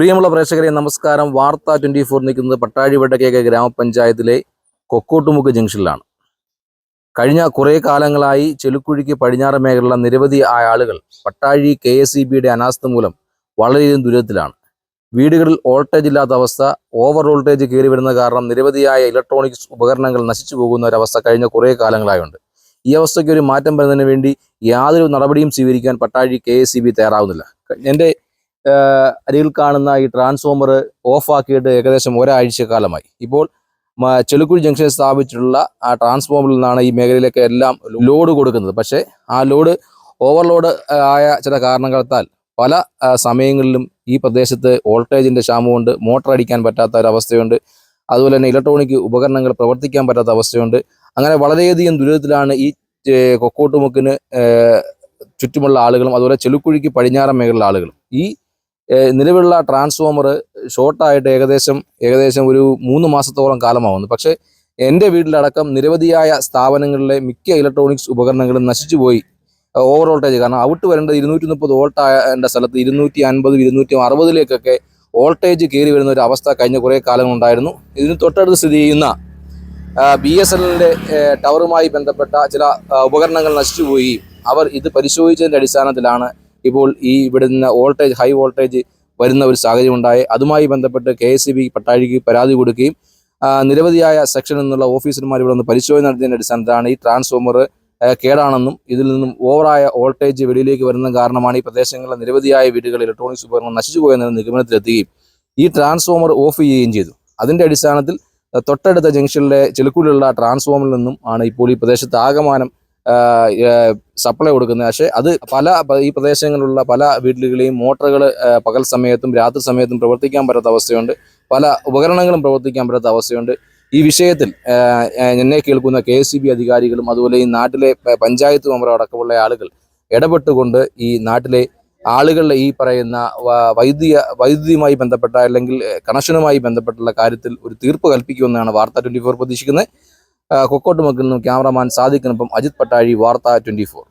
പ്രിയമുള്ള പ്രേക്ഷകരെ നമസ്കാരം. വാർത്ത ട്വന്റി ഫോർ നിൽക്കുന്നത് പട്ടാഴി വടക്കേക്ക് ഗ്രാമപഞ്ചായത്തിലെ കൊക്കോട്ടുമുക്ക് ജംഗ്ഷനിലാണ്. കഴിഞ്ഞ കുറേ കാലങ്ങളായി ചെലുക്കുഴിക്ക് പടിഞ്ഞാറ് മേഖലയിലുള്ള നിരവധി ആളുകൾ പട്ടാഴി കെ എസ് ഇ ബിയുടെ അനാസ്ഥ മൂലം വളരെയധികം ദുരിതത്തിലാണ്. വീടുകളിൽ വോൾട്ടേജ് ഇല്ലാത്ത അവസ്ഥ ഓവർ വോൾട്ടേജ് കയറി വരുന്ന കാരണം നിരവധിയായ ഇലക്ട്രോണിക്സ് ഉപകരണങ്ങൾ നശിച്ചു പോകുന്ന ഒരവസ്ഥ കഴിഞ്ഞ കുറേ കാലങ്ങളായുണ്ട്. ഈ അവസ്ഥയ്ക്ക് ഒരു മാറ്റം വരുന്നതിന് വേണ്ടി യാതൊരു നടപടിയും സ്വീകരിക്കാൻ Pattazhi K S E B തയ്യാറാവുന്നില്ല. എന്റെ അരികിൽ കാണുന്ന ഈ ട്രാൻസ്ഫോമർ ഓഫാക്കിയിട്ട് ഏകദേശം ഒരാഴ്ച കാലമായി ഇപ്പോൾ ചെലുക്കുഴി ജംഗ്ഷനിൽ സ്ഥാപിച്ചിട്ടുള്ള ആ ട്രാൻസ്ഫോമറിൽ നിന്നാണ് ഈ മേഖലയിലേക്ക് എല്ലാം ലോഡ് കൊടുക്കുന്നത്. പക്ഷേ ആ ലോഡ് ഓവർലോഡ് ആയ ചില കാരണങ്ങളാൽ പല സമയങ്ങളിലും ഈ പ്രദേശത്ത് വോൾട്ടേജിന്റെ ക്ഷാമമുണ്ട് മോട്ടർ അടിക്കാൻ പറ്റാത്ത ഒരവസ്ഥയുണ്ട് അതുപോലെ തന്നെ ഇലക്ട്രോണിക് ഉപകരണങ്ങൾ പ്രവർത്തിക്കാൻ പറ്റാത്ത അവസ്ഥയുണ്ട്. അങ്ങനെ വളരെയധികം ദുരിതത്തിലാണ് ഈ കൊക്കോട്ടുമുക്കിന് ചുറ്റുമുള്ള ആളുകളും അതുപോലെ ചെലുക്കുഴിക്ക് പടിഞ്ഞാറൻ മേഖലയിലുള്ള ആളുകളും. ഈ നിലവിലുള്ള ട്രാൻസ്ഫോമർ ഷോർട്ടായിട്ട് ഏകദേശം ഏകദേശം ഒരു മൂന്ന് മാസത്തോളം കാലമാവുന്നു. പക്ഷേ എന്റെ വീട്ടിലടക്കം നിരവധിയായ സ്ഥാപനങ്ങളിലെ മിക്ക ഇലക്ട്രോണിക്സ് ഉപകരണങ്ങളും നശിച്ചുപോയി ഓവർ വോൾട്ടേജ് കാരണം ഔട്ട് വരേണ്ടത് ഇരുന്നൂറ്റി മുപ്പത് വോൾട്ട് ആയ സ്ഥലത്ത് ഇരുന്നൂറ്റി അൻപത് ഇരുന്നൂറ്റി അറുപതിലേക്കൊക്കെ വോൾട്ടേജ് കയറി വരുന്ന ഒരു അവസ്ഥ കഴിഞ്ഞ കുറേ കാലങ്ങളുണ്ടായിരുന്നു. ഇതിന് തൊട്ടടുത്ത് സ്ഥിതി ചെയ്യുന്ന ബി എസ് എല്ലിന്റെ ടവറുമായി ബന്ധപ്പെട്ട ചില ഉപകരണങ്ങൾ നശിച്ചുപോയി അവർ ഇത് പരിശോധിച്ചതിന്റെ അടിസ്ഥാനത്തിലാണ് ഇപ്പോൾ ഈ ഇവിടുന്ന് വോൾട്ടേജ് ഹൈ വോൾട്ടേജ് വരുന്ന ഒരു സാഹചര്യം ഉണ്ടായി. അതുമായി ബന്ധപ്പെട്ട് കെ എസ് ബി പട്ടാഴിക്ക് പരാതി കൊടുക്കുകയും നിരവധിയായ സെക്ഷനിൽ നിന്നുള്ള ഓഫീസർമാർ ഇവിടെ നിന്ന് പരിശോധന നടത്തിയതിന്റെ അടിസ്ഥാനത്തിലാണ് ഈ ട്രാൻസ്ഫോമർ കേടാണെന്നും ഇതിൽ നിന്നും ഓവറായ വോൾട്ടേജ് വെളിയിലേക്ക് വരുന്ന കാരണമാണ് ഈ പ്രദേശങ്ങളിലെ നിരവധിയായ വീടുകൾ ഇലക്ട്രോണിക്സ് ഉപകരണങ്ങൾ നശിച്ചു പോയെന്ന നിഗമനത്തിലെത്തുകയും ഈ ട്രാൻസ്ഫോമർ ഓഫ് ചെയ്യുകയും ചെയ്തു. അതിന്റെ അടിസ്ഥാനത്തിൽ തൊട്ടടുത്ത ജംഗ്ഷനിലെ ചെലുക്കൂലുള്ള ട്രാൻസ്ഫോമറിൽ നിന്നും ആണ് ഇപ്പോൾ ഈ പ്രദേശത്ത് ആകമാനം സപ്ലൈ കൊടുക്കുന്നത്. പക്ഷേ അത് പല ഈ പ്രദേശങ്ങളിലുള്ള പല വീട്ടിലുകളെയും മോട്ടറുകൾ പകൽ സമയത്തും രാത്രി സമയത്തും പ്രവർത്തിക്കാൻ പറ്റാത്ത അവസ്ഥയുണ്ട്. പല ഉപകരണങ്ങളും പ്രവർത്തിക്കാൻ പറ്റാത്ത അവസ്ഥയുണ്ട്. ഈ വിഷയത്തിൽ എന്നെ കേൾക്കുന്ന കെ എസ് അധികാരികളും അതുപോലെ ഈ നാട്ടിലെ പഞ്ചായത്ത് മെമ്പർ അടക്കമുള്ള ആളുകൾ ഇടപെട്ടുകൊണ്ട് ഈ നാട്ടിലെ ആളുകളുടെ ഈ പറയുന്ന വൈദ്യ വൈദ്യുതി വൈദ്യുതിയുമായി ബന്ധപ്പെട്ട അല്ലെങ്കിൽ കണക്ഷനുമായി ബന്ധപ്പെട്ടുള്ള കാര്യത്തിൽ ഒരു തീർപ്പ് കൽപ്പിക്കുമെന്നാണ് വാർത്ത ട്വന്റി ഫോർ പ്രതീക്ഷിക്കുന്നത്. കൊക്കോട്ടുമക്കിൽ നിന്നും ക്യാമറമാൻ സാദിഖിനൊപ്പം അജിത് പട്ടാഴി വാർത്ത ട്വന്റി ഫോർ.